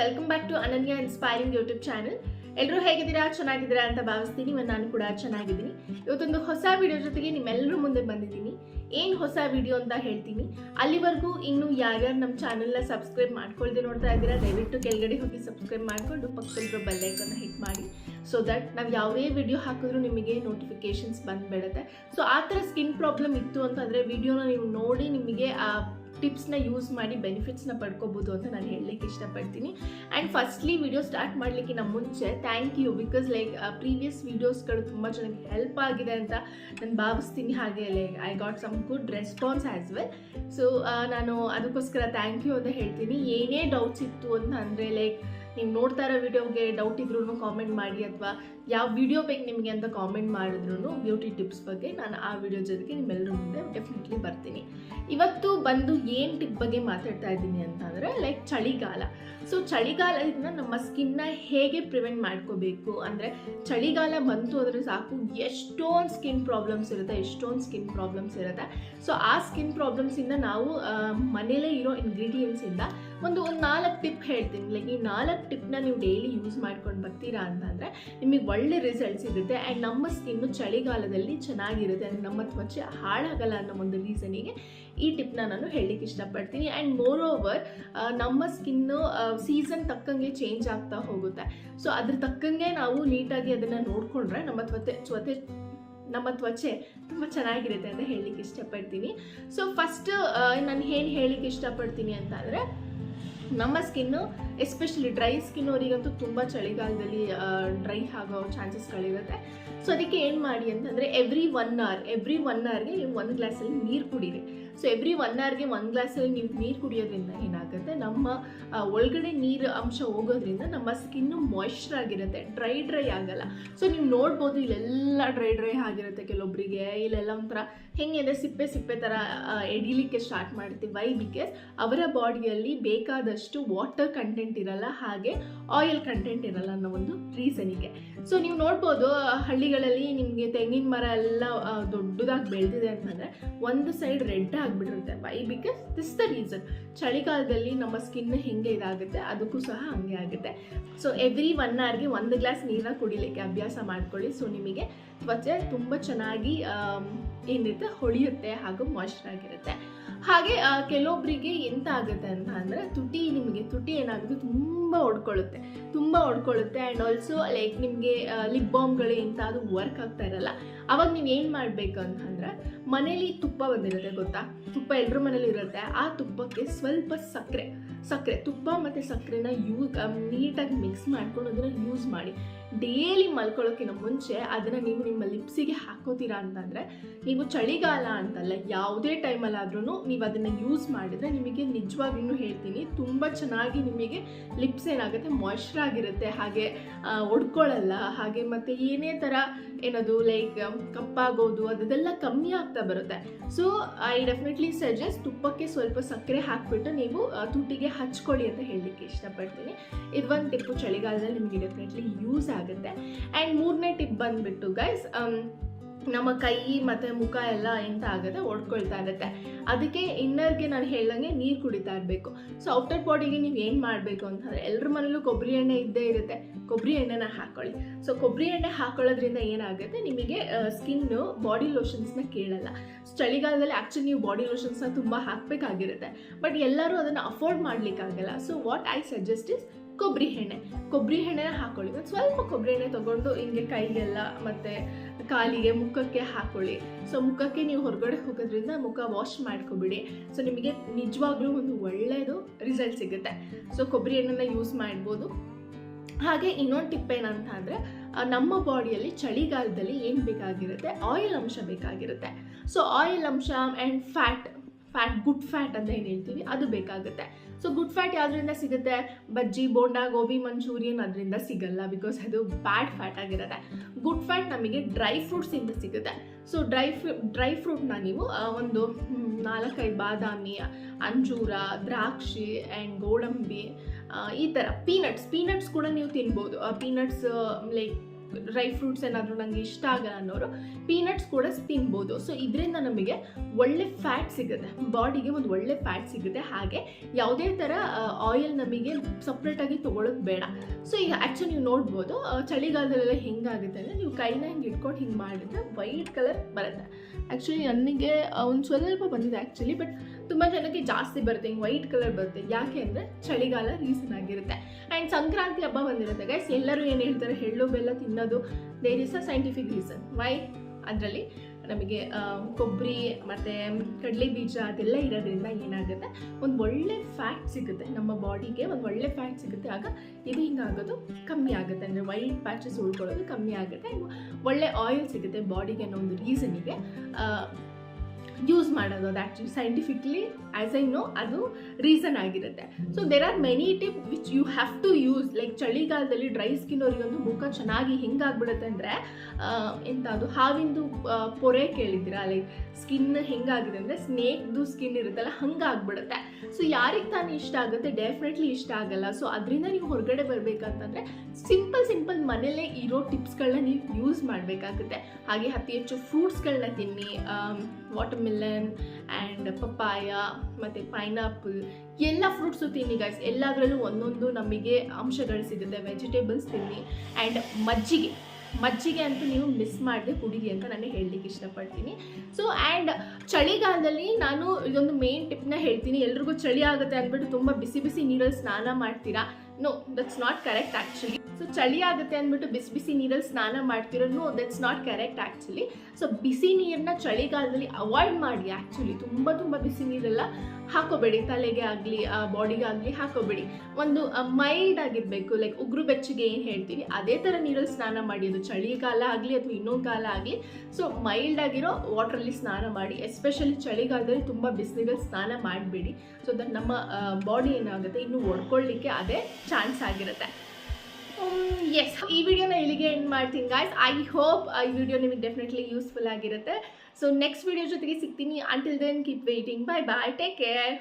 Welcome back to Ananya inspiring YouTube channel ಎಲ್ಲರೂ ಹೇಗಿದ್ದೀರಾ? ಚೆನ್ನಾಗಿದ್ದೀರಾ ಅಂತ ಭಾವಿಸ್ತೀನಿ. ನಾನು ಕೂಡ ಚೆನ್ನಾಗಿದ್ದೀನಿ. ಇವತ್ತೊಂದು ಹೊಸ ವಿಡಿಯೋ ಜೊತೆಗೆ ನಿಮ್ಮೆಲ್ಲರೂ ಮುಂದೆ ಬಂದಿದ್ದೀನಿ. ಏನು ಹೊಸ ವಿಡಿಯೋ ಅಂತ ಹೇಳ್ತೀನಿ. ಅಲ್ಲಿವರೆಗೂ ಇನ್ನೂ ಯಾರ್ಯಾರು ನಮ್ಮ ಚಾನಲ್ನ ಸಬ್ಸ್ಕ್ರೈಬ್ ಮಾಡ್ಕೊಳ್ದೆ ನೋಡ್ತಾ ಇದ್ದೀರಾ, ದಯವಿಟ್ಟು ಕೆಳಗಡೆ ಹೋಗಿ ಸಬ್ಸ್ಕ್ರೈಬ್ ಮಾಡಿಕೊಂಡು ಪಕ್ಕದಲ್ಲಿರೋ ಬೆಲ್ಲೈಕನ್ನ ಹಿಟ್ ಮಾಡಿ. ಸೊ ದಟ್ ನಾವು ಯಾವುದೇ ವಿಡಿಯೋ ಹಾಕಿದ್ರು ನಿಮಗೆ ನೋಟಿಫಿಕೇಶನ್ಸ್ ಬಂದುಬಿಡುತ್ತೆ. ಸೊ ಆ ಥರ ಸ್ಕಿನ್ ಪ್ರಾಬ್ಲಮ್ ಇತ್ತು ಅಂತಂದರೆ ವಿಡಿಯೋನ ನೀವು ನೋಡಿ ನಿಮಗೆ ಟಿಪ್ಸ್ನ ಯೂಸ್ ಮಾಡಿ ಬೆನಿಫಿಟ್ಸ್ನ ಪಡ್ಕೋಬೋದು ಅಂತ ನಾನು ಹೇಳಲಿಕ್ಕೆ ಇಷ್ಟಪಡ್ತೀನಿ. ಆ್ಯಂಡ್ ಫಸ್ಟ್ಲಿ ವಿಡಿಯೋ ಸ್ಟಾರ್ಟ್ ಮಾಡಲಿಕ್ಕಿಂತ ಮುಂಚೆ thank you because like previous ವೀಡಿಯೋಸ್ಗಳು ತುಂಬ ಜನಕ್ಕೆ ಹೆಲ್ಪ್ ಆಗಿದೆ ಅಂತ ನಾನು ಭಾವಿಸ್ತೀನಿ. ಹಾಗೆ like I got some good response as well so ನಾನು ಅದಕ್ಕೋಸ್ಕರ ಥ್ಯಾಂಕ್ ಯು ಅಂತ ಹೇಳ್ತೀನಿ. ಏನೇ ಡೌಟ್ಸ್ ಇತ್ತು ಅಂತ ಅಂದರೆ ಲೈಕ್ ನೀವು ನೋಡ್ತಾ ಇರೋ ವಿಡಿಯೋಗೆ ಡೌಟ್ ಇದ್ರೂ ಕಾಮೆಂಟ್ ಮಾಡಿ ಅಥವಾ ಯಾವ ವಿಡಿಯೋ ಬೇಕು ನಿಮಗೆ ಅಂತ ಕಾಮೆಂಟ್ ಮಾಡಿದ್ರು ಬ್ಯೂಟಿ ಟಿಪ್ಸ್ ಬಗ್ಗೆ ನಾನು ಆ ವಿಡಿಯೋ ಜೊತೆಗೆ ನಿಮ್ಮೆಲ್ಲರ ಮುಂದೆ ಡೆಫಿನೆಟ್ಲಿ ಬರ್ತೀನಿ. ಇವತ್ತು ಬಂದು ಏನು ಟಿಪ್ ಬಗ್ಗೆ ಮಾತಾಡ್ತಾ ಇದ್ದೀನಿ ಅಂತಂದರೆ ಲೈಕ್ ಚಳಿಗಾಲ. ಸೊ ಚಳಿಗಾಲದಿಂದ ನಮ್ಮ ಸ್ಕಿನ್ನ ಹೇಗೆ ಪ್ರಿವೆಂಟ್ ಮಾಡ್ಕೋಬೇಕು? ಅಂದರೆ ಚಳಿಗಾಲ ಬಂತು ಅಂದರೆ ಸಾಕು, ಎಷ್ಟೊಂದು ಸ್ಕಿನ್ ಪ್ರಾಬ್ಲಮ್ಸ್ ಇರುತ್ತೆ, ಎಷ್ಟೊಂದು ಸ್ಕಿನ್ ಪ್ರಾಬ್ಲಮ್ಸ್ ಇರುತ್ತೆ. ಸೊ ಆ ಸ್ಕಿನ್ ಪ್ರಾಬ್ಲಮ್ಸಿಂದ ನಾವು ಮನೇಲೇ ಇರೋ ಇಂಗ್ರೀಡಿಯೆಂಟ್ಸಿಂದ ಒಂದು ಒಂದು ನಾಲ್ಕು ಟಿಪ್ ಹೇಳ್ತೀನಿ. ಲೈಕ್ ಈ ನಾಲ್ಕು ಟಿಪ್ನ ನೀವು ಡೈಲಿ ಯೂಸ್ ಮಾಡ್ಕೊಂಡು ಬರ್ತೀರಾ ಅಂತಂದರೆ ನಿಮಗೆ ಒಳ್ಳೆ ರಿಸಲ್ಟ್ ಸಿಗುತ್ತೆ ಆ್ಯಂಡ್ ನಮ್ಮ ಸ್ಕಿನ್ನು ಚಳಿಗಾಲದಲ್ಲಿ ಚೆನ್ನಾಗಿರುತ್ತೆ ಅಂದರೆ ನಮ್ಮ ತ್ವಚೆ ಹಾಳಾಗಲ್ಲ ಅನ್ನೋ ಒಂದು ರೀಸನಿಗೆ ಈ ಟಿಪ್ನ ನಾನು ಹೇಳಲಿಕ್ಕೆ ಇಷ್ಟಪಡ್ತೀನಿ. ಆ್ಯಂಡ್ ಮೋರ್ ಓವರ್ ನಮ್ಮ ಸ್ಕಿನ್ನು ಸೀಸನ್ ತಕ್ಕಂಗೆ ಚೇಂಜ್ ಆಗ್ತಾ ಹೋಗುತ್ತೆ. ಸೊ ಅದ್ರ ತಕ್ಕಂಗೆ ನಾವು ನೀಟಾಗಿ ಅದನ್ನು ನೋಡಿಕೊಂಡ್ರೆ ನಮ್ಮ ತ್ವತೆ ತ್ವತೆ, ನಮ್ಮ ತ್ವಚೆ ತುಂಬ ಚೆನ್ನಾಗಿರುತ್ತೆ ಅಂತ ಹೇಳಲಿಕ್ಕೆ ಇಷ್ಟಪಡ್ತೀನಿ. ಸೊ ಫಸ್ಟ್ ನಾನು ಏನು ಹೇಳಲಿಕ್ಕೆ ಇಷ್ಟಪಡ್ತೀನಿ ಅಂತಂದರೆ ನಮ್ಮ ಸ್ಕಿನ್ನು ಎಸ್ಪೆಷಲಿ ಡ್ರೈ ಸ್ಕಿನ್ ಅವರಿಗಂತೂ ತುಂಬ ಚಳಿಗಾಲದಲ್ಲಿ ಡ್ರೈ ಆಗೋ ಚಾನ್ಸಸ್ಗಳಿರುತ್ತೆ ಸೊ ಅದಕ್ಕೆ ಏನು ಮಾಡಿ ಅಂತಂದರೆ every one hour every one ಅವರ್ಗೆ ನೀವು ಒಂದು ಗ್ಲಾಸಲ್ಲಿ ನೀರು ಕುಡೀರಿ. ಸೊ ಎವ್ರಿ ಒನ್ ಅವರ್ಗೆ ಒಂದು ಗ್ಲಾಸಲ್ಲಿ ನೀವು ನೀರು ಕುಡಿಯೋದ್ರಿಂದ ಏನಾಗುತ್ತೆ? ನಮ್ಮ ಒಳಗಡೆ ನೀರು ಅಂಶ ಹೋಗೋದ್ರಿಂದ ನಮ್ಮ ಸ್ಕಿನ್ನು ಮಾಯ್ಶ್ಚರ್ ಆಗಿರುತ್ತೆ. ಡ್ರೈ ಡ್ರೈ ಆಗಲ್ಲ. ಸೊ ನೀವು ನೋಡ್ಬೋದು ಇಲ್ಲೆಲ್ಲ ಡ್ರೈ ಡ್ರೈ ಆಗಿರುತ್ತೆ ಕೆಲವೊಬ್ಬರಿಗೆ ಇಲ್ಲೆಲ್ಲ ಒಂಥರ ಹೆಂಗೆ ಅಂದರೆ ಸಿಪ್ಪೆ ಸಿಪ್ಪೆ ಥರ ಎಡಿಲಿಕ್ಕೆ ಸ್ಟಾರ್ಟ್ ಮಾಡ್ತೀವಿ. ವೈ ಬಿಕಾಸ್ ಅವರ ಬಾಡಿಯಲ್ಲಿ ಬೇಕಾದಷ್ಟು ವಾಟರ್ ಕಂಟೆಂಟ್ ಇರಲ್ಲ. ಹಾಗೆ ಆಯಿಲ್ ಕಂಟೆಂಟ್ ಇರಲ್ಲ ಅನ್ನೋ ಒಂದು ರೀಸನಿಗೆ ಸೊ ನೀವು ನೋಡ್ಬೋದು ಹಳ್ಳಿಗಳಲ್ಲಿ ನಿಮಗೆ ತೆಂಗಿನ ಮರ ಎಲ್ಲ ದೊಡ್ಡದಾಗಿ ಬೆಳೆದಿದೆ ಅಂತಂದರೆ ಒಂದು side red ಆಗಿಬಿಟ್ಟಿರುತ್ತೆ. Why because this the reason ಚಳಿಗಾಲದಲ್ಲಿ ನಮ್ಮ ಸ್ಕಿನ್ ಹೆಂಗೆ ಇದಾಗುತ್ತೆ, ಅದಕ್ಕೂ ಸಹ ಹಂಗೆ ಆಗುತ್ತೆ. ಸೊ ಎವ್ರಿ ಒನ್ ಅವರ್ಗೆ ಒಂದು ಗ್ಲಾಸ್ ನೀರನ್ನ ಕುಡಿಲಿಕ್ಕೆ ಅಭ್ಯಾಸ ಮಾಡ್ಕೊಳ್ಳಿ. ಸೊ ನಿಮಗೆ ತ್ವಚೆ ತುಂಬ ಚೆನ್ನಾಗಿ ಏನಿರುತ್ತೆ, ಹೊಳೆಯುತ್ತೆ ಹಾಗೂ ಮಾಯ್ಶ್ಚರ್ ಆಗಿರುತ್ತೆ. ಹಾಗೆ ಕೆಲವೊಬ್ಬರಿಗೆ ಎಂತ ಆಗುತ್ತೆ ಅಂತ ಅಂದರೆ ತುಟಿ ನಿಮಗೆ, ತುಟಿ ಏನಾಗುತ್ತೆ ತುಂಬ ಹೊಡ್ಕೊಳ್ಳುತ್ತೆ ತುಂಬ ಹೊಡ್ಕೊಳ್ಳುತ್ತೆ ಆ್ಯಂಡ್ ಆಲ್ಸೋ ಲೈಕ್ ನಿಮಗೆ ಲಿಪ್ ಬಾಮ್ಗಳು ಎಂತ ಅದು ವರ್ಕ್ ಆಗ್ತಾ ಇರಲ್ಲ. ಅವಾಗ ನೀವು ಏನು ಮಾಡಬೇಕು ಅಂತಂದರೆ ಮನೇಲಿ ತುಪ್ಪ ಬಂದಿರುತ್ತೆ ಗೊತ್ತಾ? ತುಪ್ಪ ಎಲ್ಲರ ಮನೇಲಿ ಇರುತ್ತೆ. ಆ ತುಪ್ಪಕ್ಕೆ ಸ್ವಲ್ಪ ಸಕ್ಕರೆ. ಸಕ್ಕರೆ, ತುಪ್ಪ ಮತ್ತು ಸಕ್ಕರೆನ ಯೂ ನೀಟಾಗಿ ಮಿಕ್ಸ್ ಮಾಡ್ಕೊಂಡು ಅದನ್ನು ಯೂಸ್ ಮಾಡಿ. ಡೇಲಿ ಮಲ್ಕೊಳ್ಳೋಕ್ಕಿಂತ ಮುಂಚೆ ಅದನ್ನು ನೀವು ನಿಮ್ಮ ಲಿಪ್ಸಿಗೆ ಹಾಕೋತೀರಾ ಅಂತಂದರೆ, ನೀವು ಚಳಿಗಾಲ ಅಂತಲ್ಲ, ಯಾವುದೇ ಟೈಮಲ್ಲಾದ್ರೂ ನೀವು ಅದನ್ನು ಯೂಸ್ ಮಾಡಿದರೆ ನಿಮಗೆ ನಿಜವಾಗ್ಲೂ ಹೇಳ್ತೀನಿ, ತುಂಬ ಚೆನ್ನಾಗಿ ನಿಮಗೆ ಲಿಪ್ಸ್ ಏನಾಗುತ್ತೆ ಮಾಯ್ಶ್ಚರ್ ಆಗಿರುತ್ತೆ, ಹಾಗೆ ಒಡ್ಕೊಳ್ಳಲ್ಲ, ಹಾಗೆ ಮತ್ತು ಏನೇ ಥರ ಏನದು ಲೈಕ್ ಕಪ್ಪಾಗೋದು, ಅದೆಲ್ಲ ಕಮ್ಮಿ ಆಗ್ತಾ ಬರುತ್ತೆ. ಸೊ ಐ ಡೆಫಿನೆಟ್ಲಿ ಸಜೆಸ್ಟ್ ತುಪ್ಪಕ್ಕೆ ಸ್ವಲ್ಪ ಸಕ್ಕರೆ ಹಾಕಿಬಿಟ್ಟು ನೀವು ತುಟಿಗೆ ಹಚ್ಕೊಳ್ಳಿ ಅಂತ ಹೇಳಲಿಕ್ಕೆ ಇಷ್ಟಪಡ್ತೀನಿ. ಇದು ಒಂದು ಟಿಪ್ಪು ಚಳಿಗಾಲದಲ್ಲಿ ನಿಮಗೆ ಡೆಫಿನೆಟ್ಲಿ ಯೂಸ್ ಆಗುತ್ತೆ. ಆ್ಯಂಡ್ ಮೂರನೇ ಟಿಪ್ ಬಂದುಬಿಟ್ಟು ಗೈಸ್ ನಮ್ಮ ಕೈ ಮತ್ತು ಮುಖ ಎಲ್ಲ ಎಂತ ಆಗುತ್ತೆ ಒಡ್ಕೊಳ್ತಾ ಇರುತ್ತೆ. ಅದಕ್ಕೆ ಇನ್ನರ್ಗೆ ನಾನು ಹೇಳ್ದಂಗೆ ನೀರು ಕುಡಿತಾ ಇರಬೇಕು. ಸೊ ಔಟರ್ ಬಾಡಿಗೆ ನೀವು ಏನು ಮಾಡಬೇಕು ಅಂತಂದರೆ ಎಲ್ಲರ ಮನೇಲೂ ಕೊಬ್ಬರಿ ಎಣ್ಣೆ ಇದ್ದೇ ಇರುತ್ತೆ. ಕೊಬ್ಬರಿ ಎಣ್ಣೆನ ಹಾಕ್ಕೊಳ್ಳಿ ಸೊ ಕೊಬ್ಬರಿ ಎಣ್ಣೆ ಹಾಕೊಳ್ಳೋದ್ರಿಂದ ಏನಾಗುತ್ತೆ? ನಿಮಗೆ ಸ್ಕಿನ್ನು ಬಾಡಿ ಲೋಷನ್ಸ್ನ ಕೇಳಲ್ಲ. ಚಳಿಗಾಲದಲ್ಲಿ ಆ್ಯಕ್ಚುಲಿ ನೀವು ಬಾಡಿ ಲೋಷನ್ಸ್ನ ತುಂಬ ಹಾಕಬೇಕಾಗಿರುತ್ತೆ. ಬಟ್ ಎಲ್ಲರೂ ಅದನ್ನು afford ಮಾಡಲಿಕ್ಕಾಗಲ್ಲ. So what I suggest is ಕೊಬ್ಬರಿ ಎಣ್ಣೆ. ಕೊಬ್ಬರಿ ಎಣ್ಣೆನ ಹಾಕೊಳ್ಳಿ. ಒಂದು ಸ್ವಲ್ಪ ಕೊಬ್ಬರಿ ಎಣ್ಣೆ ತೊಗೊಂಡು ಹಿಂಗೆ ಕೈಗೆಲ್ಲ ಮತ್ತು ಕಾಲಿಗೆ ಮುಖಕ್ಕೆ ಹಾಕೊಳ್ಳಿ. ಸೊ ಮುಖಕ್ಕೆ ನೀವು ಹೊರಗಡೆ ಹೋಗೋದ್ರಿಂದ ಮುಖ ವಾಶ್ ಮಾಡ್ಕೊಬಿಡಿ. ಸೊ ನಿಮಗೆ ನಿಜವಾಗ್ಲೂ ಒಂದು ಒಳ್ಳೆಯದು ರಿಸಲ್ಟ್ ಸಿಗುತ್ತೆ. ಸೊ ಕೊಬ್ಬರಿ ಎಣ್ಣೆನ ಯೂಸ್ ಮಾಡ್ಬೋದು. ಹಾಗೆ ಇನ್ನೊಂದು ಟಿಪ್ ಏನಂತ ಅಂದರೆ ನಮ್ಮ ಬಾಡಿಯಲ್ಲಿ ಚಳಿಗಾಲದಲ್ಲಿ ಏನು ಬೇಕಾಗಿರುತ್ತೆ? ಆಯಿಲ್ ಅಂಶ ಬೇಕಾಗಿರುತ್ತೆ. ಸೊ ಆಯಿಲ್ ಅಂಶ and fat fat good fat ಅಂತ ಏನು ಹೇಳ್ತೀವಿ? ಅದು ಬೇಕಾಗುತ್ತೆ. ಸೊ ಗುಡ್ ಫ್ಯಾಟ್ ಯಾವುದರಿಂದ ಸಿಗುತ್ತೆ? ಬಜ್ಜಿ, ಬೋಂಡಾ, ಗೋಬಿ, ಮಂಚೂರಿಯನ್ ಅದರಿಂದ ಸಿಗಲ್ಲ ಬಿಕಾಸ್ ಅದು ಬ್ಯಾಡ್ ಫ್ಯಾಟ್ ಆಗಿರುತ್ತೆ. ಗುಡ್ ಫ್ಯಾಟ್ ನಮಗೆ ಡ್ರೈ ಫ್ರೂಟ್ಸಿಂದ ಸಿಗುತ್ತೆ. ಸೊ ಡ್ರೈ ಫ್ರೂ ಡ್ರೈ ಫ್ರೂಟ್ನ ನೀವು ಒಂದು ನಾಲ್ಕೈದು ಬಾದಾಮಿ, ಅಂಜೂರ, ದ್ರಾಕ್ಷಿ ಆ್ಯಂಡ್ ಗೋಡಂಬಿ ಈ ಥರ ಪೀನಟ್ಸ್ ಪೀನಟ್ಸ್ ಕೂಡ ನೀವು ತಿನ್ಬೋದು. ಪೀನಟ್ಸ್ ಲೈಕ್ ಡ್ರೈ ಫ್ರೂಟ್ಸ್ ಏನಾದರೂ ನನಗೆ ಇಷ್ಟ ಆಗಲ್ಲ ಅನ್ನೋರು, ಪೀನಟ್ಸ್ ಕೂಡ ತಿನ್ಬೋದು. ಸೊ ಇದರಿಂದ ನಮಗೆ ಒಳ್ಳೆ ಫ್ಯಾಟ್ ಸಿಗುತ್ತೆ. ಬಾಡಿಗೆ ಒಂದು ಒಳ್ಳೆ ಫ್ಯಾಟ್ ಸಿಗುತ್ತೆ. ಹಾಗೆ ಯಾವುದೇ ಥರ ಆಯಿಲ್ ನಮಗೆ ಸಪ್ರೇಟಾಗಿ ತೊಗೊಳಕ್ಕೆ ಬೇಡ. ಸೊ ಈಗ ಆ್ಯಕ್ಚುಲಿ ನೀವು ನೋಡ್ಬೋದು ಚಳಿಗಾಲದಲ್ಲೆಲ್ಲ ಹೆಂಗಾಗುತ್ತೆ ಅಂದರೆ ನೀವು ಕೈನ ಹಿಂಗೆ ಇಟ್ಕೊಂಡು ಹಿಂಗೆ ಮಾಡಿದ್ರೆ ವೈಟ್ ಕಲರ್ ಬರುತ್ತೆ. ಆ್ಯಕ್ಚುಲಿ ನನಗೆ ಒಂದು ಸ್ವಲ್ಪ ಬಂದಿದೆ ಆ್ಯಕ್ಚುಲಿ ಬಟ್ ತುಂಬ ಜನಕ್ಕೆ ಜಾಸ್ತಿ ಬರುತ್ತೆ, ಹಿಂಗೆ ವೈಟ್ ಕಲರ್ ಬರುತ್ತೆ. ಯಾಕೆ ಅಂದರೆ ಚಳಿಗಾಲ ರೀಸನ್ ಆಗಿರುತ್ತೆ. ಆ್ಯಂಡ್ ಸಂಕ್ರಾಂತಿ ಹಬ್ಬ ಬಂದಿರುತ್ತೆ ಗೈಸ್ ಎಲ್ಲರೂ ಏನು ಹೇಳ್ತಾರೆ? ಎಳ್ಳು, ಬೆಲ್ಲ ತಿನ್ನೋದು. There is a scientific reason why ಅದರಲ್ಲಿ ನಮಗೆ ಕೊಬ್ಬರಿ ಮತ್ತು ಕಡಲೆ ಬೀಜ ಅದೆಲ್ಲ ಇರೋದ್ರಿಂದ ಏನಾಗುತ್ತೆ? ಒಂದು ಒಳ್ಳೆ ಫ್ಯಾಟ್ ಸಿಗುತ್ತೆ. ನಮ್ಮ ಬಾಡಿಗೆ ಒಂದು ಒಳ್ಳೆ ಫ್ಯಾಟ್ ಸಿಗುತ್ತೆ. ಆಗ ಇದು ಹಿಂಗಾಗೋದು ಕಮ್ಮಿ ಆಗುತ್ತೆ. ಅಂದರೆ ವೈಟ್ ಪ್ಯಾಚಸ್ ಉಳ್ಕೊಳ್ಳೋದು ಕಮ್ಮಿ ಆಗುತ್ತೆ. ಒಳ್ಳೆ ಆಯಿಲ್ ಸಿಗುತ್ತೆ. ಬಾಡಿಗೆ ಅನ್ನೋ ಒಂದು ರೀಸನಿಗೆ ಯೂಸ್ ಮಾಡೋದು ಅದು actually scientifically as I know ಅದು ರೀಸನ್ ಆಗಿರುತ್ತೆ. So there are many tip which you have to use like ಚಳಿಗಾಲದಲ್ಲಿ ಡ್ರೈ ಸ್ಕಿನ್ ಅವರಿಗೊಂದು ಮುಖ ಚೆನ್ನಾಗಿ ಹೆಂಗಾಗ್ಬಿಡುತ್ತೆ ಅಂದರೆ ಎಂಥ ಅದು ಹಾವಿಂದು ಪೊರೆ ಕೇಳಿದ್ದೀರಾ? ಲೈಕ್ ಸ್ಕಿನ್ ಹೆಂಗಾಗಿದೆ ಅಂದರೆ ಸ್ನೇಕ್ದು ಸ್ಕಿನ್ ಇರುತ್ತಲ್ಲ, ಹಂಗಾಗ್ಬಿಡುತ್ತೆ. ಸೊ ಯಾರಿಗೆ ತಾನೇ ಇಷ್ಟ ಆಗುತ್ತೆ? ಡೆಫಿನೆಟ್ಲಿ ಇಷ್ಟ ಆಗಲ್ಲ. ಸೊ ಅದರಿಂದ ನೀವು ಹೊರಗಡೆ ಬರಬೇಕಂತಂದರೆ ಸಿಂಪಲ್ ಸಿಂಪಲ್ ಮನೇಲೇ ಇರೋ ಟಿಪ್ಸ್ಗಳನ್ನ ನೀವು ಯೂಸ್ ಮಾಡಬೇಕಾಗುತ್ತೆ. ಹಾಗೆ ಅತಿ ಹೆಚ್ಚು ಫ್ರೂಟ್ಸ್ಗಳನ್ನ ತಿನ್ನಿ ವಾಟರ್ ಮಿಲನ್ ಆ್ಯಂಡ್ ಪಪ್ಪಾಯ ಮತ್ತು ಪೈನಾಪಲ್ ಎಲ್ಲ ಫ್ರೂಟ್ಸು ತಿನ್ನಿ ಗೈಸ್ ಎಲ್ಲದರಲ್ಲೂ ಒಂದೊಂದು ನಮಗೆ ಅಂಶಗಳು ಸಿಗುತ್ತೆ ವೆಜಿಟೇಬಲ್ಸ್ ತಿನ್ನಿ. ಆ್ಯಂಡ್ ಮಜ್ಜಿಗೆ. ಮಜ್ಜಿಗೆ ಅಂತೂ ನೀವು ಮಿಸ್ ಮಾಡದೆ ಕುಡಿರಿ ಅಂತ ನಾನು ಹೇಳಲಿಕ್ಕೆ ಇಷ್ಟಪಡ್ತೀನಿ. ಸೊ ಆ್ಯಂಡ್ ಚಳಿಗಾಲದಲ್ಲಿ ನಾನು ಇದೊಂದು ಮೇನ್ ಟಿಪ್ನ ಹೇಳ್ತೀನಿ. ಎಲ್ರಿಗೂ ಚಳಿ ಆಗುತ್ತೆ ಅಂದ್ಬಿಟ್ಟು ತುಂಬ ಬಿಸಿ ಬಿಸಿ ನೀರಲ್ಲಿ ಸ್ನಾನ ಮಾಡ್ತೀರಾ? No that's not correct actually so ಚಳಿ ಆಗುತ್ತೆ ಅಂದ್ಬಿಟ್ಟು ಬಿಸಿ ಬಿಸಿ ನೀರಲ್ಲಿ ಸ್ನಾನ ಮಾಡ್ತಿರೋ no that's not correct actually so ಬಿಸಿ ನೀರನ್ನ ಚಳಿಗಾಲದಲ್ಲಿ ಅವಾಯ್ಡ್ ಮಾಡಿ ಆ್ಯಕ್ಚುಲಿ ತುಂಬ ತುಂಬ ಬಿಸಿ ನೀರೆಲ್ಲ ಹಾಕೋಬೇಡಿ. ತಲೆಗೆ ಆಗಲಿ ಬಾಡಿಗೆ ಆಗಲಿ ಹಾಕೋಬೇಡಿ. ಒಂದು ಮೈಲ್ಡ್ ಆಗಿರಬೇಕು. ಲೈಕ್ ಉಗುರು ಬೆಚ್ಚಗೆ ಏನು ಹೇಳ್ತೀವಿ? ಅದೇ ಥರ ನೀರಲ್ಲಿ ಸ್ನಾನ ಮಾಡಿ. ಅದು ಚಳಿಗಾಲ ಆಗಲಿ ಅಥವಾ ಇನ್ನೊಂದು ಕಾಲ ಆಗಲಿ. ಸೊ ಮೈಲ್ಡ್ ಆಗಿರೋ ವಾಟ್ರಲ್ಲಿ ಸ್ನಾನ ಮಾಡಿ. ಎಸ್ಪೆಷಲಿ ಚಳಿಗಾಲದಲ್ಲಿ ತುಂಬ ಬಿಸಿಲಿಗೆ ಸ್ನಾನ ಮಾಡಬೇಡಿ. ಸೊ ದಟ್ ನಮ್ಮ ಬಾಡಿ ಏನಾಗುತ್ತೆ? ಇನ್ನು ಒಡ್ಕೊಳ್ಳಿಕ್ಕೆ ಅದೇ ಚಾನ್ಸ್ ಆಗಿರುತ್ತೆ. ಎಸ್ ಈ ವಿಡಿಯೋನ ಇಲ್ಲಿಗೆ ಎಂಡ್ ಮಾಡ್ತೀನಿ ಗಾಯ್ಸ್ ಐ ಹೋಪ್ ಈ ವಿಡಿಯೋ ನಿಮಗೆ ಡೆಫಿನೆಟ್ಲಿ ಯೂಸ್ಫುಲ್ ಆಗಿರುತ್ತೆ. ಸೊ ನೆಕ್ಸ್ಟ್ ವಿಡಿಯೋ ಜೊತೆಗೆ ಸಿಗ್ತೀನಿ. Until then keep waiting bye bye take care